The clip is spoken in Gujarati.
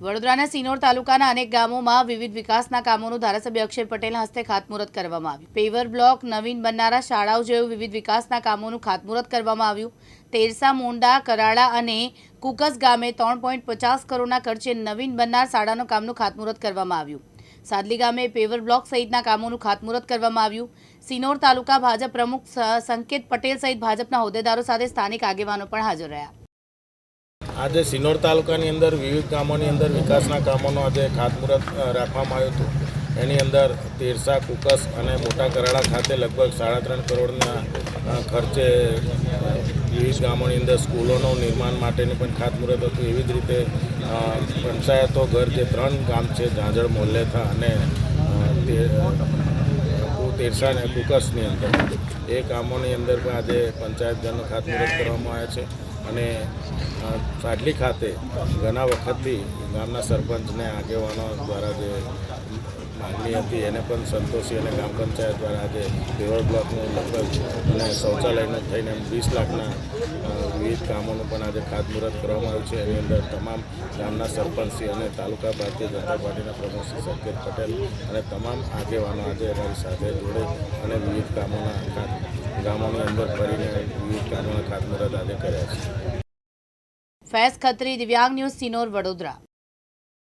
વડોદરાના સિનોર તાલુકાના અનેક ગામોમાં વિવિધ વિકાસના કામોનું ધારાસભ્ય અક્ષય પટેલના હસ્તે ખાતમુહૂર્ત કરવામાં આવ્યું. પેવર બ્લોક, નવીન બનનારા શાળાઓ જેવું વિવિધ વિકાસના કામોનું ખાતમુહૂર્ત કરવામાં આવ્યું. તેરસા, મોંડા, કરાળા અને કુકસ ગામે ત્રણ પોઈન્ટ પચાસ કરોડના ખર્ચે નવીન બનનાર શાળાનું કામનું ખાતમુહૂર્ત કરવામાં આવ્યું. સાદલી ગામે પેવર બ્લોક સહિતના કામોનું ખાતમુહૂર્ત કરવામાં આવ્યું. સિનોર તાલુકા ભાજપ પ્રમુખ સંકેત પટેલ સહિત ભાજપના હોદ્દેદારો સાથે સ્થાનિક આગેવાનો પણ હાજર રહ્યા. આજે સિનોર તાલુકાની અંદર વિવિધ ગામોની અંદર વિકાસના કામોનો આજે ખાતમુહૂર્ત રાખવામાં આવ્યું હતું. એની અંદર તેરસા, કુકસ અને મોટા કરાડા ખાતે લગભગ સાડા ત્રણ કરોડના ખર્ચે વિવિધ ગામોની અંદર સ્કૂલોનું નિર્માણ માટેની પણ ખાતમુહૂર્ત હતું. એવી જ રીતે પંચાયતો ઘર જે ત્રણ ગામ છે ઝાંઝળ મોલ્લેથા અને તેરસા અને કુકસની અંદર. એ કામોની અંદર પણ આજે પંચાયત ઘરનું ખાતમુહૂર્ત કરવામાં આવ્યા છે. અને સાડલી ખાતે ઘણા વખતથી ગામના સરપંચને, આગેવાનો દ્વારા જે માગણી હતી, એને પણ સંતોષી અને ગ્રામ પંચાયત દ્વારા આજે પેવર બ્લોકનું લગભગ અને શૌચાલયને થઈને વીસ લાખના વિવિધ કામોનું પણ આજે ખાતમુહૂર્ત કરવામાં આવ્યું છે. એની અંદર તમામ ગામના સરપંચશ્રી અને તાલુકા ભારતીય જનતા પાર્ટીના પ્રમુખ શ્રી સંકેત પટેલ અને તમામ આગેવાનો આજે અમારી સાથે જોડે અને વિવિધ કામોના ખાત- ગામોની અંદર ફરીને વિવિધ કામોના ખાતમુહૂર્ત આજે કર્યા છે. ફૈઝ ખત્રી, દિવ્યાંગ ન્યૂઝ, સિનોર, વડોદરા.